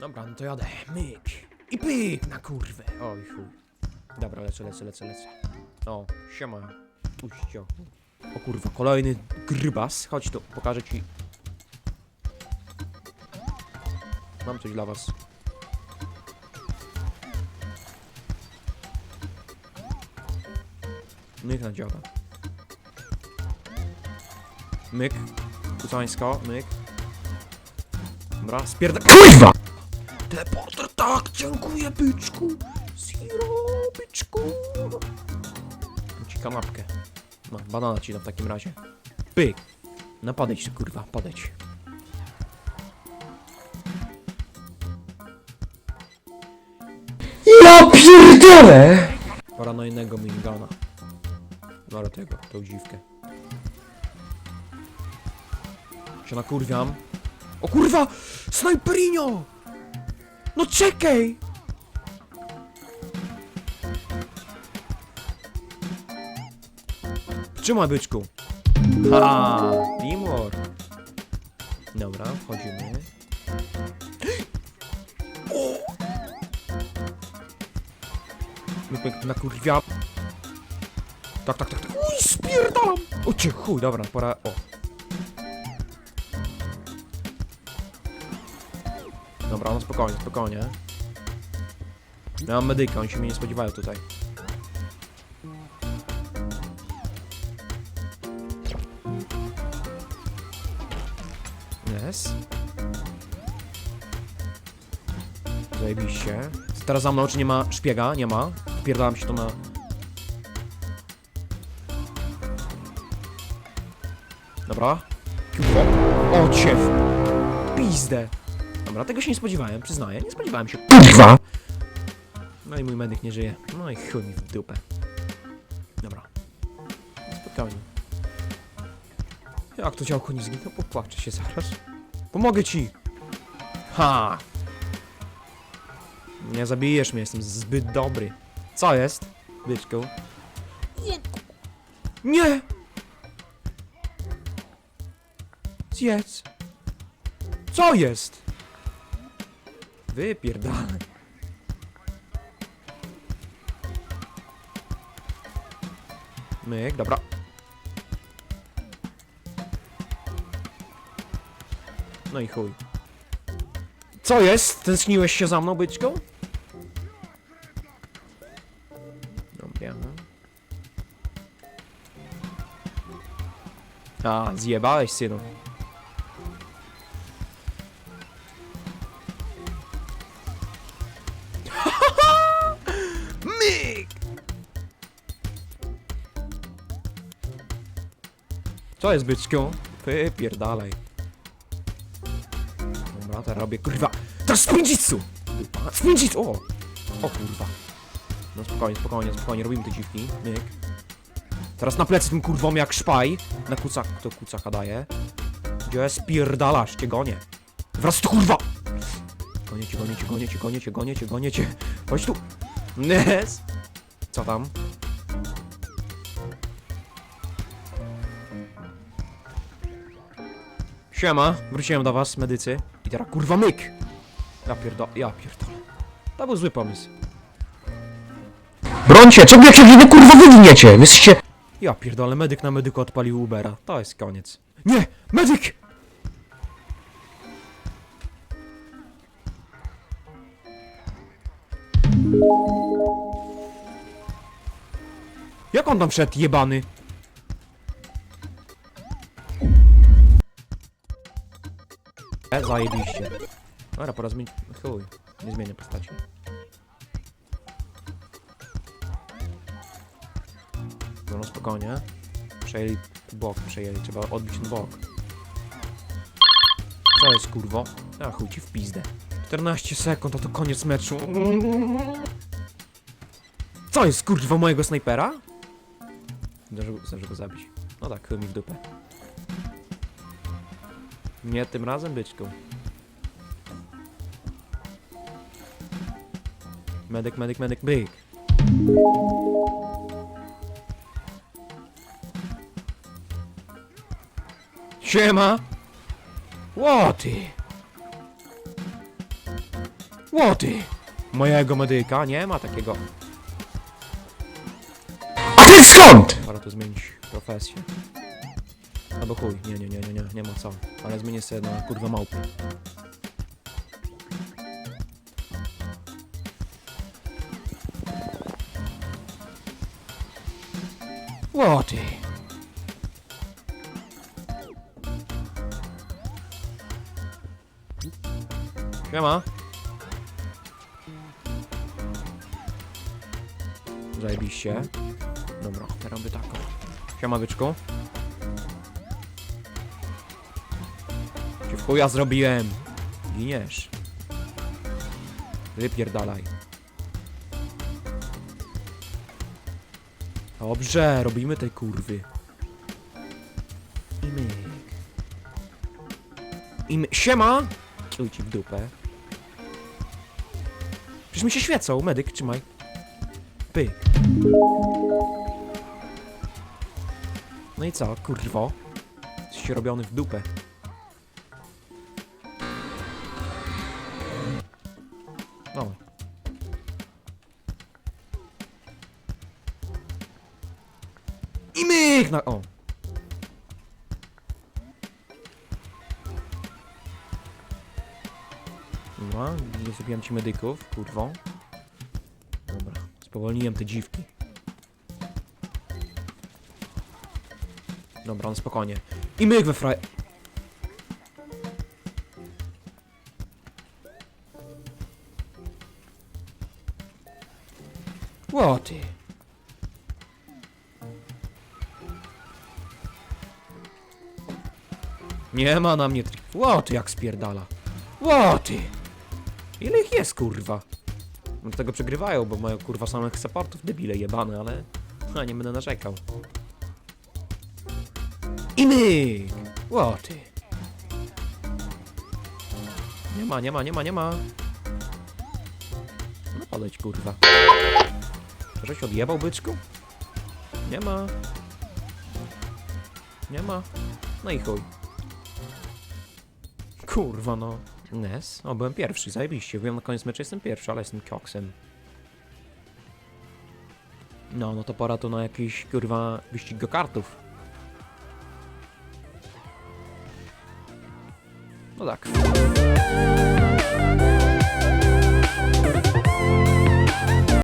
Dobra, no to jadę. Myk. I pyk na kurwę. Oj chuj. Dobra, lecę, lecę, lecę, lecę. O, siema. Uścio. O kurwa, kolejny grybas. Chodź tu, pokażę ci. Mam coś dla was. Myk na dziada. Myk. Kucańsko, myk. Dobra, spierda... KURWA! Teleporter, tak, dziękuję, byczku. Zero, byczku. Ci kanapkę. No, banana ci dam w takim razie. Pyk. No ty, kurwa, podejdź. Ja pierdolę! Pora na innego minigana. Biorę tego, tą dziwkę. Się nakurwiam. O kurwa! Snajperinio! No czekaj! Trzymaj byczku. Ha! Teamwork. Dobra, wchodzimy. Myk, myk, nakurwia. Tak, tak, tak, tak. Uj, spierdalam! O cię chuj, dobra, pora... O. Dobra, no spokojnie, spokojnie. Ja mam medyka, oni się mnie nie spodziewają tutaj. Yes. Zajebiście. Teraz za mną, czy nie ma szpiega? Nie ma. Wpierdalam się to na... Dobra. Piłko. O, ciew. Pizdę. Dobra, tego się nie spodziewałem, przyznaję. Nie spodziewałem się. Kurwa! No i mój medyk nie żyje. No i chuj mi w dupę. Dobra. Spokojnie. Jak to działko nie zginął? Popłaczę się zaraz. Pomogę ci! Ha! Nie zabijesz mnie, jestem zbyt dobry. Co jest? Byczku. Nie! Zjedz. Co jest? Wypierdalaj. Myk, dobra. No i chuj. Co jest? Tęskniłeś się za mną, byczku? Dobra. A, zjebałeś, synu. Co jest, byczku? Wypierdalaj. Dobra, teraz robię, kurwa. Spinjitsu! Dupa. Spinjitsu! O! O kurwa. No spokojnie, spokojnie, spokojnie, robimy te dziwki. Myk. Teraz na plecy tym kurwom jak szpaj. Na kucak, to kucaka daje. Gdzie spierdalasz, cię gonię. Wraz tu kurwa! Gonię cię, gonię cię, gonię cię, gonię cię, gonię cię, gonię cię. Chodź tu. Nes! Co tam? Siema, wróciłem do was, medycy. I teraz kurwa myk! Ja pierdo... ja pierdolę. To był zły pomysł. Brońcie, co jak się wy kurwa wywiniecie? Wy Jesteście... Ja pierdolę, medyk na medyku odpalił Ubera. To jest koniec. Nie! Medyk! Jak on tam wszedł, jebany? E, zajebiście. Dobra, pora zmienić... Chuj, nie zmienię postaci. No, no spokojnie. Przejęli bok, przejęli, trzeba odbić ten bok. Co jest kurwo? A chuj ci w pizdę. 14 sekund, a to koniec meczu. Co jest kurwa mojego snajpera? Zdążył go zabić. No tak, chuj mi w dupę. Nie tym razem, byczku. Medyk, medyk, medyk, byk. Siema! Łoty! Łoty! Mojego medyka, nie ma takiego. A ty skąd? Tu zmienić profesję. Albo chuj, nie, nie, nie, nie, nie, nie ma co. Ale zmienię sobie na kurwa małpy. Łoty! Siema. Zajebiście. Dobra, teraz by tak. Siema byczku. Chuja zrobiłem. Giniesz. Wypierdalaj. Dobrze, robimy tej kurwy. I myk. I my... Siema! Kiuj ci w dupę. Przecież mi się świecą, medyk, trzymaj. Pyk. No i co, kurwo? Jesteś robiony w dupę. I myk na... O. No, nie zrobiłem ci medyków, kurwą. Dobra, spowolniłem te dziwki. Dobra, no spokojnie. I myk we fraj... Łoty. Nie ma na mnie trik. Łoty jak spierdala. Łoty. Ile ich jest, kurwa? No do tego przegrywają, bo mają kurwa samych supportów debile jebane, ale... No, nie będę narzekał. I myk! Łoty. Nie ma, nie ma, nie ma, nie ma. No podać kurwa. Żeś odjebał byczku? Nie ma. Nie ma. No i chuj. Kurwa no. Nes? O, byłem pierwszy, zajebiście. Byłem na koniec meczu, jestem pierwszy, ale jestem koksem. No, no to pora tu na jakiś, kurwa, wyścig go kartów. No tak.